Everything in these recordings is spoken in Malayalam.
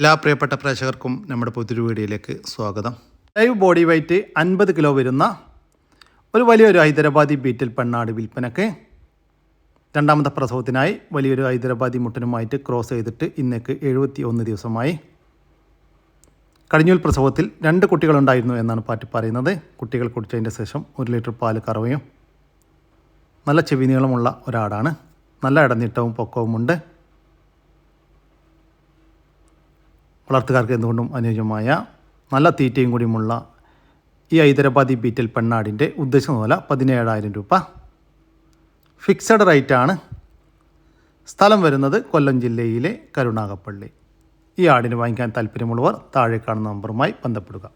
എല്ലാ പ്രിയപ്പെട്ട പ്രേക്ഷകർക്കും നമ്മുടെ പുതിയൊരു വീഡിയോയിലേക്ക് സ്വാഗതം. ലൈവ് ബോഡി വെയ്റ്റ് അൻപത് കിലോ വരുന്ന ഒരു വലിയൊരു ഹൈദരാബാദി ബീറ്റിൽ പെണ്ണാട് വിൽപ്പനക്ക് രണ്ടാമത്തെ പ്രസവത്തിനായി വലിയൊരു ഹൈദരാബാദി മുട്ടനുമായിട്ട് ക്രോസ് ചെയ്തിട്ട് ഇന്നേക്ക് എഴുപത്തി ഒന്ന് ദിവസമായി. കഴിഞ്ഞൂൽ പ്രസവത്തിൽ രണ്ട് കുട്ടികളുണ്ടായിരുന്നു എന്നാണ് പാറ്റി പറയുന്നത്. കുട്ടികൾ കുടിച്ചതിന്റെ ശേഷം ഒരു ലിറ്റർ പാൽ കറവയും. നല്ല ചെവി നീളമുള്ള ഒരാടാണ്. നല്ല ഇടനീട്ടവും പൊക്കവുമുണ്ട്. വളർത്തുകാർക്ക് എന്തുകൊണ്ടും അനുയോജ്യമായ നല്ല തീറ്റയും കൂടിയുമുള്ള ഈ ഹൈദരാബാദി ബീറ്റൽ പെണ്ണാടിന്റെ ഉദ്ദേശം വില പതിനേഴായിരം രൂപ. ഫിക്സഡ് റേറ്റാണ് സ്ഥലം വരുന്നത് കൊല്ലം ജില്ലയിലെ കരുണാകപ്പള്ളി ഈ ആടിന് വാങ്ങിക്കാൻ താല്പര്യമുള്ളവർ താഴെ കാണുന്ന നമ്പറുമായി ബന്ധപ്പെടുക.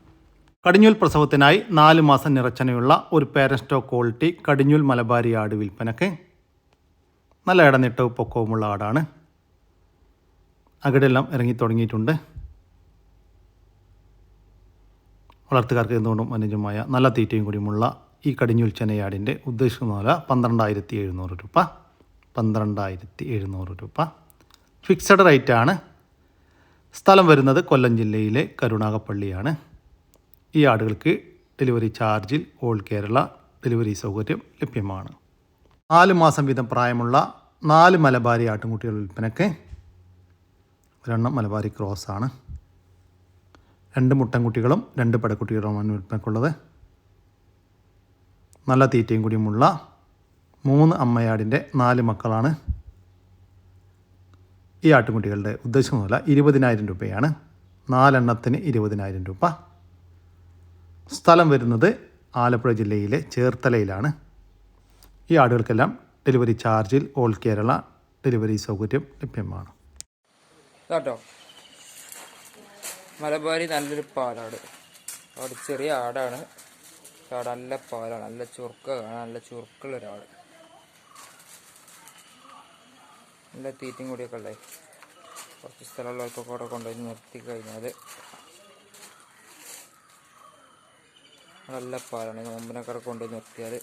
കടിഞ്ഞൂൽ പ്രസവത്തിനായി നാല് മാസം നിറച്ചനയുള്ള ഒരു പേരൻ ക്വാളിറ്റി കടിഞ്ഞൂൽ മലബാരി ആട് വിൽപ്പനക്ക് നല്ല ഇടനിട്ടവും പൊക്കവുമുള്ള ആടാണ്. അകിടെല്ലാം ഇറങ്ങി തുടങ്ങിയിട്ടുണ്ട്. വളർത്തുകാർക്ക് എന്തുകൊണ്ടും അനുജമായ നല്ല തീറ്റയും കൂടിയുമുള്ള ഈ കടിഞ്ഞൂൽ ചെനയാടിന്റെ ഉദ്ദേശിക്കുന്ന വില പന്ത്രണ്ടായിരത്തി എഴുന്നൂറ് രൂപ. പന്ത്രണ്ടായിരത്തി എഴുന്നൂറ് രൂപ ഫിക്സഡ് റേറ്റാണ് സ്ഥലം വരുന്നത് കൊല്ലം ജില്ലയിലെ കരുണാകപ്പള്ളിയാണ് ഈ ആടുകൾക്ക് ഡെലിവറി ചാർജിൽ ഓൾ കേരള ഡെലിവറി സൗകര്യം ലഭ്യമാണ്. നാല് മാസം വീതം പ്രായമുള്ള നാല് മലബാരി ആട്ടിൻകുട്ടികളുടെ വിൽപ്പനയ്ക്ക് ഒരെണ്ണം മലബാരി ക്രോസ് ആണ്. രണ്ട് മുട്ടൻകുട്ടികളും രണ്ട് പടക്കുട്ടികളുമാണ് വിൽപ്പനക്കുള്ളത്. നല്ല തീറ്റയും കൂടിയുമുള്ള മൂന്ന് അമ്മയാടിന്റെ നാല് മക്കളാണ്. ഈ ആട്ടുംകുട്ടികളുടെ ഉദ്ദേശം മുതല ഇരുപതിനായിരം രൂപയാണ്. നാലെണ്ണത്തിന് ഇരുപതിനായിരം രൂപ. സ്ഥലം വരുന്നത് ആലപ്പുഴ ജില്ലയിലെ ചേർത്തലയിലാണ്. ഈ ആടുകൾക്കെല്ലാം ഡെലിവറി ചാർജിൽ ഓൾ കേരള ഡെലിവറി സൗകര്യം ലഭ്യമാണ്. കേട്ടോ? മലബാരി നല്ലൊരു പാലാട് അവിടെ ചെറിയ ആടാണ്. ആട് നല്ല പാലാണ്. നല്ല ചുർക്ക നല്ല ചുരുക്കുള്ള ഒരാട് നല്ല തീറ്റയും കൂടിയൊക്കെ ഉള്ളേ. കുറച്ച് സ്ഥലമുള്ളവർക്കൊക്കെ അവിടെ കൊണ്ടുപോയി നിർത്തി കഴിഞ്ഞാൽ നല്ല പാലാണ്. നോമ്പിനൊക്കെ കൊണ്ടുപോയി നിർത്തിയാൽ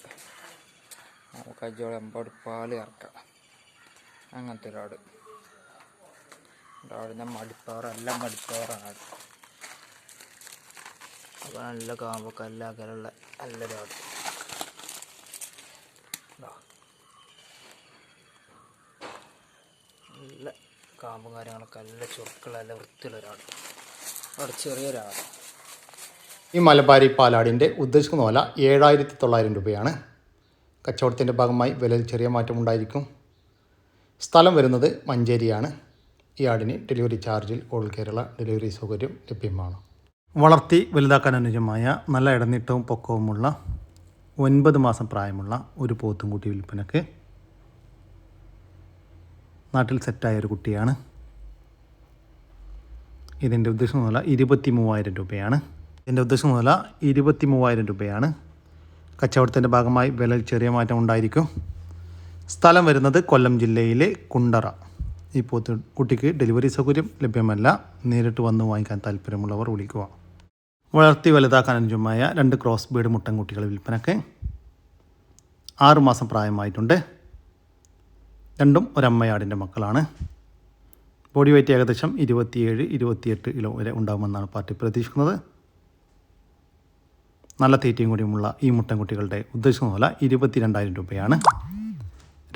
നമുക്ക് അജോടെ അമ്പാട് പാൽ ഇറക്കാം അങ്ങനത്തെ ഒരാട്. ഒരാടിന്റെ എല്ലാം മടിപ്പാറാണ് അപ്പോൾ നല്ല കാമ്പൊക്കെ കല്ലാക്കലുള്ള അകലുള്ള നല്ല രാട് നല്ല കാമ്പും കാര്യങ്ങളൊക്കെ നല്ല ചുരുക്കുള്ള നല്ല വൃത്തിയുള്ള ഒരാട് അവിടെ ചെറിയൊരാട് ഈ മലബാരി പാലാടിന്റെ ഉദ്ദേശിക്കുന്ന വില ഏഴായിരത്തി തൊള്ളായിരം രൂപയാണ്. കച്ചവടത്തിന്റെ ഭാഗമായി വിലയിൽ ചെറിയ മാറ്റമുണ്ടായിരിക്കും സ്ഥലം വരുന്നത് മഞ്ചേരിയാണ്. ഈ ആടിന് ഡെലിവറി ചാർജിൽ ഓൾ കേരള ഡെലിവറി സൗകര്യം ലഭ്യമാണ്. വളർത്തി വലുതാക്കാൻ അനുയോജ്യമായ നല്ല ഇടനീട്ടവും പൊക്കവുമുള്ള ഒൻപത് മാസം പ്രായമുള്ള ഒരു പോത്തുംകുട്ടി വിൽപ്പനക്ക് നാട്ടിൽ സെറ്റായ ഒരു കുട്ടിയാണ്. ഇതിന്റെ ഉദ്ദേശം മുതല ഇരുപത്തി മൂവായിരം രൂപയാണ്. ഇതിന്റെ ഉദ്ദേശം മുതല ഇരുപത്തി മൂവായിരം രൂപയാണ്. കച്ചവടത്തിന്റെ ഭാഗമായി വിലയിൽ ചെറിയ മാറ്റം ഉണ്ടായിരിക്കും. സ്ഥലം വരുന്നത് കൊല്ലം ജില്ലയിലെ കുണ്ടറ. ഈ പോത്ത് കുട്ടിക്ക് ഡെലിവറി സൗകര്യം ലഭ്യമല്ല. നേരിട്ട് വന്ന് വാങ്ങിക്കാൻ താല്പര്യമുള്ളവർ വിളിക്കുക. വളർത്തി വലുതാക്കാൻ അനുജമായ രണ്ട് ക്രോസ് ബീഡ് മുട്ടൻകുട്ടികളെ വിൽപ്പനക്ക് ആറുമാസം പ്രായമായിട്ടുണ്ട്. രണ്ടും ഒരമ്മയാടിന്റെ മക്കളാണ്. ബോഡി വെയ്റ്റ് ഏകദേശം ഇരുപത്തിയേഴ് ഇരുപത്തിയെട്ട് കിലോ വരെ ഉണ്ടാകുമെന്നാണ് പാർട്ടി പ്രതീക്ഷിക്കുന്നത്. നല്ല തീറ്റയും കൂടിയുമുള്ള ഈ മുട്ടൻകുട്ടികളുടെ ഉദ്ദേശിക്കുന്ന പോലെ ഇരുപത്തിരണ്ടായിരം രൂപയാണ്.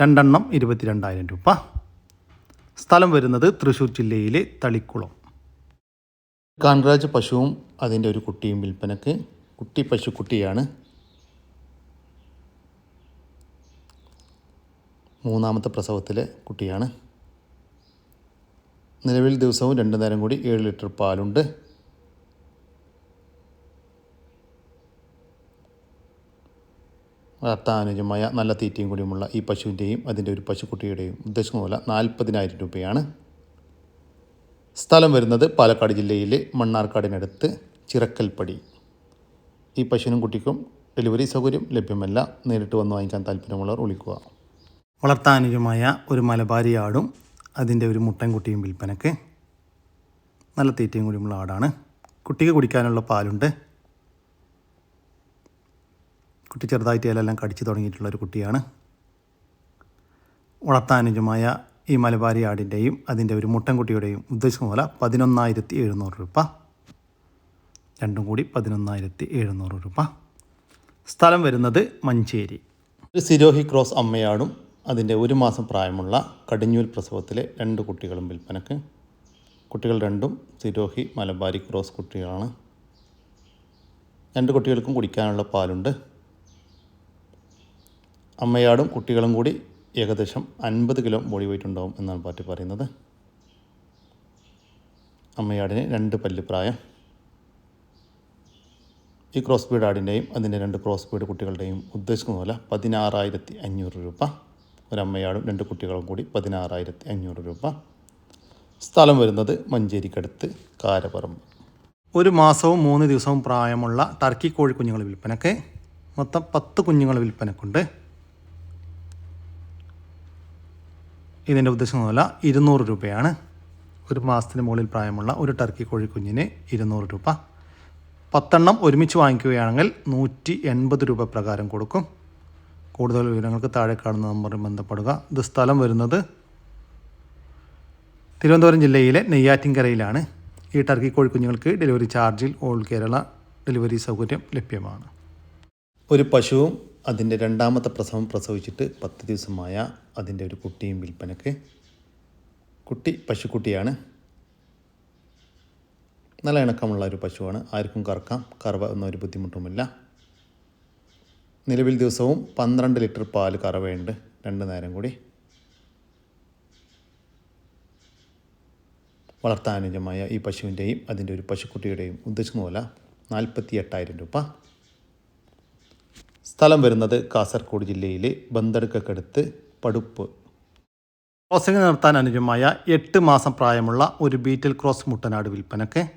രണ്ടെണ്ണം ഇരുപത്തിരണ്ടായിരം രൂപ. സ്ഥലം വരുന്നത് തൃശ്ശൂർ ജില്ലയിലെ തളിക്കുളം. കാൺരാജ് പശുവും അതിന്റെ ഒരു കുട്ടിയും വിൽപ്പനക്ക്. കുട്ടി പശുക്കുട്ടിയാണ് മൂന്നാമത്തെ പ്രസവത്തിലെ കുട്ടിയാണ്. നിലവിൽ ദിവസവും രണ്ട് നേരം കൂടി ഏഴ് ലിറ്റർ പാലുണ്ട്. വളർത്താനുജമായ നല്ല തീറ്റയും കൂടിയുമുള്ള ഈ പശുവിന്റെയും അതിന്റെ ഒരു പശുക്കുട്ടിയുടെയും ഉദ്ദേശം പോലെ നാൽപ്പതിനായിരം രൂപയാണ്. സ്ഥലം വരുന്നത് പാലക്കാട് ജില്ലയിലെ മണ്ണാർക്കാടിനടുത്ത് ചിറക്കൽപ്പടി. ഈ പശുവിനും കുട്ടിക്കും ഡെലിവറി സൗകര്യം ലഭ്യമല്ല. നേരിട്ട് വന്ന് വാങ്ങിക്കാൻ താല്പര്യമുള്ളവർ വിളിക്കുക. വളർത്താനുജമായ ഒരു മലബാരി ആടും അതിന്റെ ഒരു മുട്ടൻകുട്ടിയും വിൽപ്പനക്ക്. നല്ല തീറ്റയും കൂടിയുമുള്ള ആടാണ്. കുട്ടിക്ക് കുടിക്കാനുള്ള പാലുണ്ട്. കുട്ടി ചെറുതായിട്ട് ഇലയെല്ലാം കടിച്ചു തുടങ്ങിയിട്ടുള്ള ഒരു കുട്ടിയാണ്. വളർത്താനുജമായ ഈ മലബാരി ആടിന്റെയും അതിന്റെ ഒരു മുട്ടൻകുട്ടിയുടെയും ഉദ്ദേശിക്കുന്ന പോലെ പതിനൊന്നായിരത്തി എഴുന്നൂറ് രൂപ. രണ്ടും കൂടി പതിനൊന്നായിരത്തി എഴുന്നൂറ് രൂപ. സ്ഥലം വരുന്നത് മഞ്ചേരി. ഒരു സിരോഹി ക്രോസ് അമ്മയാടും അതിന്റെ ഒരു മാസം പ്രായമുള്ള കടിഞ്ഞൂൽ പ്രസവത്തിലെ രണ്ട് കുട്ടികളും വിൽപ്പനക്ക്. കുട്ടികൾ രണ്ടും സിരോഹി മലബാരി ക്രോസ് കുട്ടികളാണ്. രണ്ട് കുട്ടികൾക്കും കുടിക്കാനുള്ള പാലുണ്ട്. അമ്മയാടും കുട്ടികളും കൂടി ഏകദേശം അൻപത് കിലോ ബോഡി വെയിറ്റ് ഉണ്ടാവും എന്നാണ് പാറ്റി പറയുന്നത്. അമ്മയാടിന് രണ്ട് പല്ല് പ്രായം. ഈ ക്രോസ് ബീഡ് ആടിന്റെയും അതിന്റെ രണ്ട് ക്രോസ് ബീഡ് കുട്ടികളുടെയും ഉദ്ദേശിക്കുന്ന പോലെ പതിനാറായിരത്തി അഞ്ഞൂറ് രൂപ. ഒരമ്മയാടും രണ്ട് കുട്ടികളും കൂടി പതിനാറായിരത്തി അഞ്ഞൂറ് രൂപ. സ്ഥലം വരുന്നത് മഞ്ചേരിക്കടുത്ത് കാരപറമ്പ്. ഒരു മാസവും മൂന്ന് ദിവസവും പ്രായമുള്ള ടർക്കി കോഴി കുഞ്ഞുങ്ങൾ വിൽപ്പനക്ക് മൊത്തം പത്ത് കുഞ്ഞുങ്ങൾ വിൽപ്പനക്കുണ്ട്. ഇതിന്റെ ഉദ്ദേശം വില ഇരുന്നൂറ് രൂപയാണ്. ഒരു മാസത്തിന് മുകളിൽ പ്രായമുള്ള ഒരു ടർക്കി കോഴിക്കുഞ്ഞിന് ഇരുന്നൂറ് രൂപ. പത്തെണ്ണം ഒരുമിച്ച് വാങ്ങിക്കുകയാണെങ്കിൽ നൂറ്റി എൺപത് രൂപ പ്രകാരം കൊടുക്കും. കൂടുതൽ വിവരങ്ങൾക്ക് താഴെ കാണുന്ന നമ്പറിൽ ബന്ധപ്പെടുക. ഇത് സ്ഥലം വരുന്നത് തിരുവനന്തപുരം ജില്ലയിലെ നെയ്യാറ്റിൻകരയിലാണ്. ഈ ടർക്കി കോഴിക്കുഞ്ഞുങ്ങൾക്ക് ഡെലിവറി ചാർജിൽ ഓൾ കേരള ഡെലിവറി സൗകര്യം ലഭ്യമാണ്. ഒരു പശുവും അതിന്റെ രണ്ടാമത്തെ പ്രസവം പ്രസവിച്ചിട്ട് പത്ത് ദിവസമായ അതിന്റെ ഒരു കുട്ടിയും വിൽപ്പനക്ക്. കുട്ടി പശുക്കുട്ടിയാണ്. നല്ല ഇണക്കമുള്ള ഒരു പശുവാണ്. ആർക്കും കറക്കാം. കറവ എന്നൊരു ബുദ്ധിമുട്ടുമില്ല. നിലവിൽ ദിവസവും പന്ത്രണ്ട് ലിറ്റർ പാൽ കറവയുണ്ട്. രണ്ട് നേരം കൂടി. വളർത്താനുജമായ ഈ പശുവിന്റെയും അതിന്റെ ഒരു പശുക്കുട്ടിയുടെയും ഉദ്ദേശിക്കുന്ന പോലെ നാൽപ്പത്തി എട്ടായിരം രൂപ. സ്ഥലം വരുന്നത് കാസർഗോഡ് ജില്ലയിലെ ബന്തടുക്കടുത്ത് പടുപ്പ്. ക്രോസിംഗ് നിർത്താൻ അനുജമായ എട്ട് മാസം പ്രായമുള്ള ഒരു ബീറ്റൽ ക്രോസ് മുട്ടനാട് വിൽപ്പനക്ക്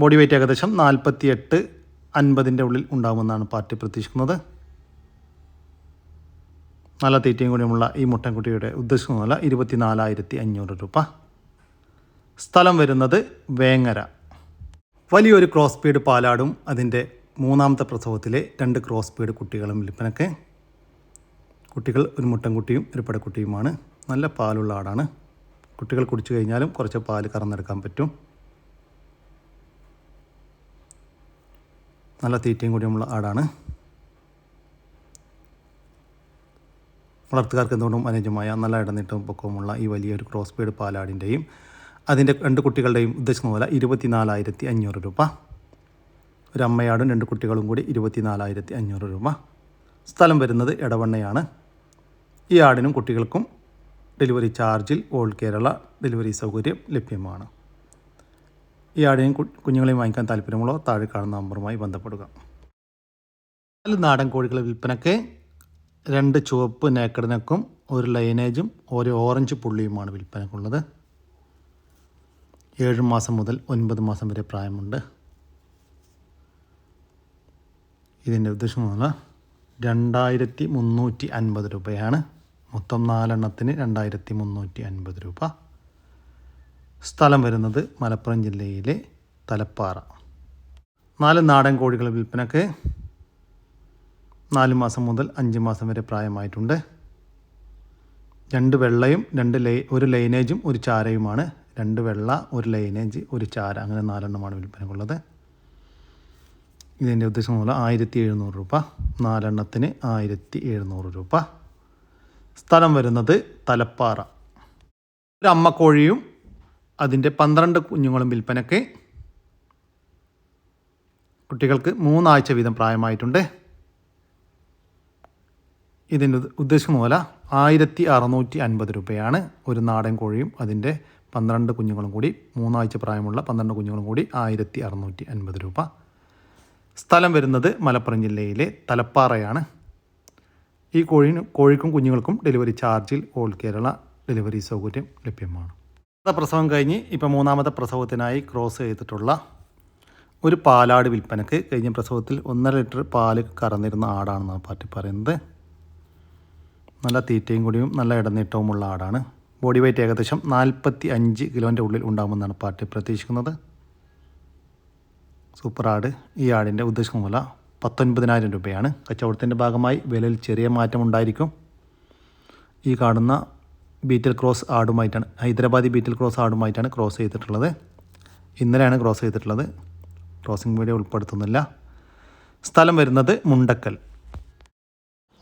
ബോഡി വെയിറ്റ് ഏകദേശം നാൽപ്പത്തി എട്ട് അൻപതിന്റെ ഉള്ളിൽ ഉണ്ടാകുമെന്നാണ് പാർട്ടി പ്രതീക്ഷിക്കുന്നത്. നല്ല തീറ്റയും കൂടിയുമുള്ള ഈ മുട്ടൻകുട്ടിയുടെ ഉദ്ദേശിക്കുന്ന വില ഇരുപത്തിനാലായിരത്തി അഞ്ഞൂറ് രൂപ. സ്ഥലം വരുന്നത് വേങ്ങര. വലിയൊരു ക്രോസ് സ്പീഡ് പാലാടും അതിന്റെ മൂന്നാമത്തെ പ്രസവത്തിലെ രണ്ട് ക്രോസ് പീഡ് കുട്ടികളും വിൽപ്പനക്ക് കുട്ടികൾ ഒരു മുട്ടൻകുട്ടിയും ഒരു പടക്കുട്ടിയുമാണ്. നല്ല പാലുള്ള ആടാണ്. കുട്ടികൾ കുടിച്ചു കഴിഞ്ഞാലും കുറച്ച് പാൽ കറന്നെടുക്കാൻ പറ്റും. നല്ല തീറ്റയും കൂടിയുമുള്ള ആടാണ്. വളർത്തുകാർക്ക് എന്തുകൊണ്ടും അനുയോജ്യമായ നല്ല ഇടനീട്ടവും പൊക്കവുമുള്ള ഈ വലിയൊരു ക്രോസ് പീഡ് പാലാടിന്റെയും അതിന്റെ രണ്ട് കുട്ടികളുടെയും ഉദ്ദേശിക്കുന്ന പോലെ ഇരുപത്തിനാലായിരത്തി അഞ്ഞൂറ് രൂപ. ഒരു അമ്മയാടും രണ്ട് കുട്ടികളും കൂടി ഇരുപത്തിനാലായിരത്തി അഞ്ഞൂറ് രൂപ. സ്ഥലം വരുന്നത് ഇടവണ്ണയാണ് ഈ ആടിനും കുട്ടികൾക്കും ഡെലിവറി ചാർജിൽ ഓൾ കേരള ഡെലിവറി സൗകര്യം ലഭ്യമാണ്. ഈ ആടിനെയും കുഞ്ഞുങ്ങളെയും വാങ്ങിക്കാൻ താല്പര്യമുള്ള താഴെ കാണുന്ന നമ്പറുമായി ബന്ധപ്പെടുക. നാല് നാടൻ കോഴികളെ വിൽപ്പനയ്ക്ക് രണ്ട് ചുവപ്പ് നേക്കടിനക്കും ഒരു ലൈനേജും ഒരു ഓറഞ്ച് പുള്ളിയുമാണ് വിൽപ്പനക്കുള്ളത്. ഏഴ് മാസം മുതൽ ഒൻപത് മാസം വരെ പ്രായമുണ്ട്. ഇതിന്റെ ഉദ്ദേശം പറഞ്ഞാൽ രണ്ടായിരത്തി മുന്നൂറ്റി അൻപത് രൂപയാണ്. മൊത്തം നാലെണ്ണത്തിന് രണ്ടായിരത്തി മുന്നൂറ്റി അൻപത് രൂപ. സ്ഥലം വരുന്നത് മലപ്പുറം ജില്ലയിലെ തലപ്പാറ. നാല് നാടൻ കോഴികൾ വിൽപ്പനക്ക് നാല് മാസം മുതൽ അഞ്ച് മാസം വരെ പ്രായമായിട്ടുണ്ട്. രണ്ട് വെള്ളയും രണ്ട് ലൈ ഒരു ലൈനേജും ഒരു ചാരയുമാണ്. രണ്ട് വെള്ള ഒരു ലൈനേജ് ഒരു ചാര. അങ്ങനെ നാലെണ്ണമാണ് വിൽപ്പനക്കുള്ളത്. ഇതിന്റെ ഉദ്ദേശം പോലെ ആയിരത്തി എഴുന്നൂറ് രൂപ. നാലെണ്ണത്തിന് ആയിരത്തി എഴുന്നൂറ് രൂപ. സ്ഥലം വരുന്നത് തലപ്പാറ. ഒരു അമ്മക്കോഴിയും അതിന്റെ പന്ത്രണ്ട് കുഞ്ഞുങ്ങളും വിൽപ്പനയ്ക്ക് കുട്ടികൾക്ക് മൂന്നാഴ്ച വീതം പ്രായമായിട്ടുണ്ട്. ഇതിന്റെ ഉദ്ദേശിക്കുന്ന പോലെ ആയിരത്തി അറുന്നൂറ്റി അൻപത് രൂപയാണ് ഒരു നാടൻ കോഴിയും അതിന്റെ പന്ത്രണ്ട് കുഞ്ഞുങ്ങളും കൂടി മൂന്നാഴ്ച പ്രായമുള്ള പന്ത്രണ്ട് കുഞ്ഞുങ്ങളും കൂടി ആയിരത്തി അറുന്നൂറ്റി അൻപത് രൂപ. സ്ഥലം വരുന്നത് മലപ്പുറം ജില്ലയിലെ തലപ്പാറയാണ്. ഈ കോഴിന് കോഴിക്കും കുഞ്ഞുങ്ങൾക്കും ഡെലിവറി ചാർജിൽ ഓൾ കേരള ഡെലിവറി സൗകര്യം ലഭ്യമാണ്. പ്രസവം കഴിഞ്ഞ് ഇപ്പോൾ മൂന്നാമത്തെ പ്രസവത്തിനായി ക്രോസ് ചെയ്തിട്ടുള്ള ഒരു പാലാട് വിൽപ്പനക്ക് കഴിഞ്ഞ പ്രസവത്തിൽ ഒന്നര ലിറ്റർ പാൽ കറന്നിരുന്ന ആടാണെന്നാണ് പാർട്ടി പറയുന്നത്. നല്ല തീറ്റയും കൂടിയും നല്ല ഇടനീട്ടവുമുള്ള ആടാണ്. ബോഡി വെയ്റ്റ് ഏകദേശം നാൽപ്പത്തി അഞ്ച് കിലോന്റെ ഉള്ളിൽ ഉണ്ടാകുമെന്നാണ് പാർട്ടി പ്രതീക്ഷിക്കുന്നത്. സൂപ്പർ ആട് ഈ ആടിന്റെ ഉദ്ദേശിക്കുന്ന വില പത്തൊൻപതിനായിരം രൂപയാണ്. കച്ചവടത്തിന്റെ ഭാഗമായി വിലയിൽ ചെറിയ മാറ്റം ഉണ്ടായിരിക്കും. ഈ കാണുന്ന ബീറ്റൽ ക്രോസ് ആടുമായിട്ടാണ് ഹൈദരാബാദി ബീറ്റൽ ക്രോസ് ആടുമായിട്ടാണ് ക്രോസ് ചെയ്തിട്ടുള്ളത്. ഇന്നലെയാണ് ക്രോസ് ചെയ്തിട്ടുള്ളത്. ക്രോസിംഗ് വീഡിയോ ഉൾപ്പെടുത്തുന്നില്ല. സ്ഥലം വരുന്നത് മുണ്ടക്കൽ.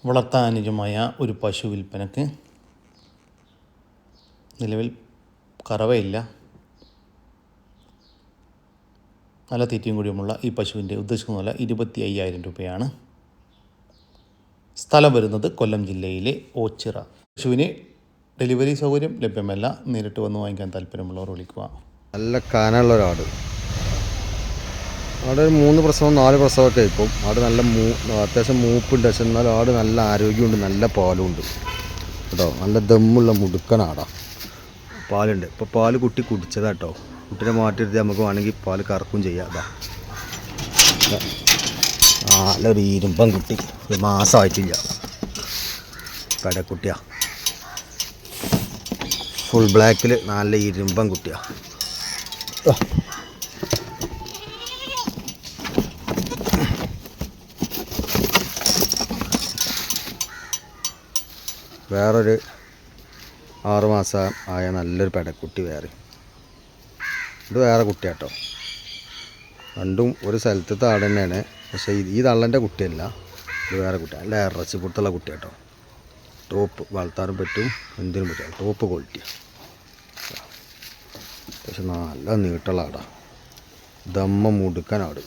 വളർത്താൻ അനുജമായ ഒരു പശു വിൽപ്പനക്ക് നിലവിൽ കറവയില്ല. നല്ല തീറ്റയും കൂടിയുമുള്ള ഈ പശുവിന്റെ ഉദ്ദേശിക്കുന്ന വില ഇരുപത്തി അയ്യായിരം രൂപയാണ്. സ്ഥലം വരുന്നത് കൊല്ലം ജില്ലയിലെ ഓച്ചിറ. പശുവിന് ഡെലിവറി സൗകര്യം ലഭ്യമല്ല. നേരിട്ട് വന്ന് വാങ്ങിക്കാൻ താല്പര്യമുള്ളവർ വിളിക്കുക. നല്ല കാനുള്ള ഒരാട് ആട്. ഒരു മൂന്ന് പ്രസവം നാല് പ്രസവമൊക്കെ ഇപ്പം ആട് നല്ല മൂ അത്യാവശ്യം മൂപ്പുണ്ട്. പക്ഷെ എന്നാലും ആട് നല്ല ആരോഗ്യമുണ്ട് നല്ല പാലും ഉണ്ട് കേട്ടോ? നല്ല ദമ്മുള്ള മുടുക്കനാടാ പാലുണ്ട്. ഇപ്പോൾ പാൽ കുട്ടി കുടിച്ചതാ കേട്ടോ. കുട്ടീനെ മാറ്റിയിരുത്തി നമുക്ക് വേണമെങ്കിൽ പാൽ കറക്കും ചെയ്യാം. അതാ നല്ലൊരു ഇരുമ്പം കുട്ടി. ഒരു മാസമായിട്ടില്ല. പെടക്കുട്ടിയാ. ഫുൾ ബ്ലാക്കിൽ നല്ല ഇരുമ്പം കുട്ടിയാ. വേറൊരു ആറുമാസം ആയ നല്ലൊരു പെടക്കുട്ടി വേറെ. ഇത് വേറെ കുട്ടിയാട്ടോ. രണ്ടും ഒരു സ്ഥലത്ത് ആട് തന്നെയാണ് പക്ഷേ ഈ തള്ളന്റെ കുട്ടിയല്ല. ഇത് വേറെ കുട്ടി നല്ല ഇറച്ചി പുറത്തുള്ള കുട്ടിയാട്ടോ. ടോപ്പ് വളർത്താനും പറ്റും എന്തിനും പറ്റും. ടോപ്പ് ക്വാളിറ്റിയാണ് പക്ഷെ നല്ല നീട്ടുള്ള ആടാ. ദമ്മ മുടുക്കാൻ ആട്.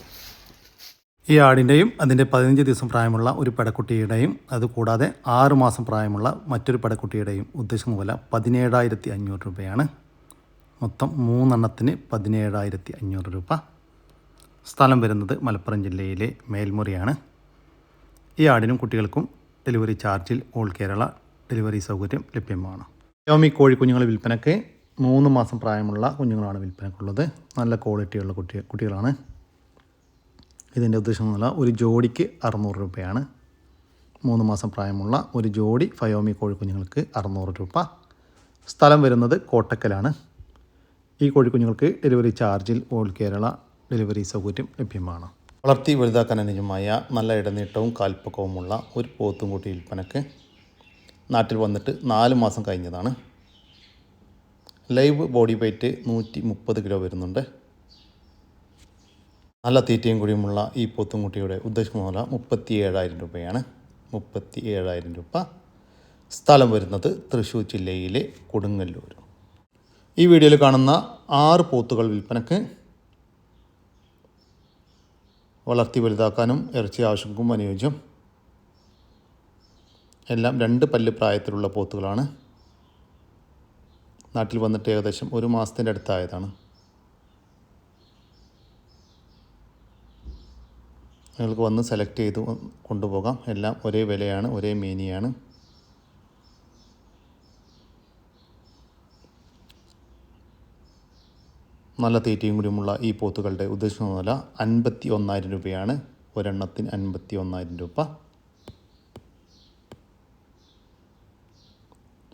ഈ ആടിന്റെയും അതിന്റെ പതിനഞ്ച് ദിവസം പ്രായമുള്ള ഒരു പെടക്കുട്ടിയുടെയും അതുകൂടാതെ ആറ് മാസം പ്രായമുള്ള മറ്റൊരു പെടക്കുട്ടിയുടെയും ഉദ്ദേശിക്കുന്ന വില പതിനേഴായിരത്തി അഞ്ഞൂറ് രൂപയാണ്. മൊത്തം മൂന്നെണ്ണത്തിന് പതിനേഴായിരത്തി അഞ്ഞൂറ് രൂപ. സ്ഥലം വരുന്നത് മലപ്പുറം ജില്ലയിലെ മേൽമുറിയാണ്. ഈ ആടിനും കുട്ടികൾക്കും ഡെലിവറി ചാർജിൽ ഓൾ കേരള ഡെലിവറി സൗകര്യം ലഭ്യമാണ്. യോമി കോഴിക്കുഞ്ഞുങ്ങൾ വിൽപ്പനയ്ക്ക് മൂന്ന് മാസം പ്രായമുള്ള കുഞ്ഞുങ്ങളാണ് വിൽപ്പനക്കുള്ളത് നല്ല ക്വാളിറ്റിയുള്ള കുട്ടി കുട്ടികളാണ്. ഇതിന്റെ ഉദ്ദേശം എന്നല്ല ഒരു ജോഡിക്ക് അറുന്നൂറ് രൂപയാണ്. മൂന്ന് മാസം പ്രായമുള്ള ഒരു ജോഡി ഫയോമി കോഴിക്കുഞ്ഞുങ്ങൾക്ക് അറുന്നൂറ് രൂപ. സ്ഥലം വരുന്നത് കോട്ടക്കലാണ്. ഈ കോഴിക്കുഞ്ഞുങ്ങൾക്ക് ഡെലിവറി ചാർജിൽ ഓൾ കേരള ഡെലിവറി സൗകര്യം ലഭ്യമാണ്. വളർത്തി വലുതാക്കാൻ അനുജമായ നല്ല ഇടനീട്ടവും കാൽപ്പക്കവുമുള്ള ഒരു പോത്തും കൂട്ടി വിൽപ്പനക്ക് നാട്ടിൽ വന്നിട്ട് നാല് മാസം കഴിഞ്ഞതാണ്. ലൈവ് ബോഡി വെയ്റ്റ് നൂറ്റി മുപ്പത് കിലോ വരുന്നുണ്ട്. നല്ല തീറ്റയും കൂടിയുമുള്ള ഈ പോത്തുംകുട്ടിയുടെ ഉദ്ദേശിക്കുന്ന പോലെ മുപ്പത്തി ഏഴായിരം രൂപയാണ്. മുപ്പത്തി ഏഴായിരം രൂപ സ്ഥലം വരുന്നത് തൃശ്ശൂർ ജില്ലയിലെ കൊടുങ്ങല്ലൂർ. ഈ വീഡിയോയിൽ കാണുന്ന ആറ് പോത്തുകൾ വിൽപ്പനക്ക് വളർത്തി വലുതാക്കാനും ഇറച്ചി ആവശ്യങ്ങൾക്കും അനുയോജ്യം. എല്ലാം രണ്ട് പല്ല് പ്രായത്തിലുള്ള പോത്തുകളാണ്. നാട്ടിൽ വന്നിട്ട് ഏകദേശം ഒരു മാസത്തിന്റെ അടുത്തായതാണ്. നിങ്ങൾക്ക് വന്ന് സെലക്ട് ചെയ്ത് കൊണ്ടുപോകാം. എല്ലാം ഒരേ വിലയാണ് ഒരേ മീനിയാണ്. നല്ല തീറ്റയും കൂടിയുമുള്ള ഈ പോത്തുകളുടെ ഉദ്ദേശിക്കുന്ന വില അൻപത്തി ഒന്നായിരം രൂപയാണ്. ഒരെണ്ണത്തിന് അൻപത്തി ഒന്നായിരം രൂപ.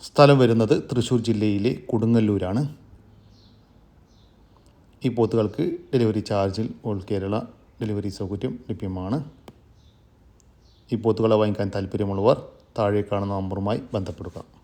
സ്ഥലം വരുന്നത് തൃശ്ശൂർ ജില്ലയിലെ കൊടുങ്ങല്ലൂരാണ്. ഈ പോത്തുകൾക്ക് ഡെലിവറി ചാർജിൽ ഓൾ കേരള ഡെലിവറി സൗകര്യം ലഭ്യമാണ്. ഈ പോത്തുകളെ വാങ്ങിക്കാൻ താല്പര്യമുള്ളവർ താഴെ കാണുന്ന നമ്പറുമായി ബന്ധപ്പെടുക.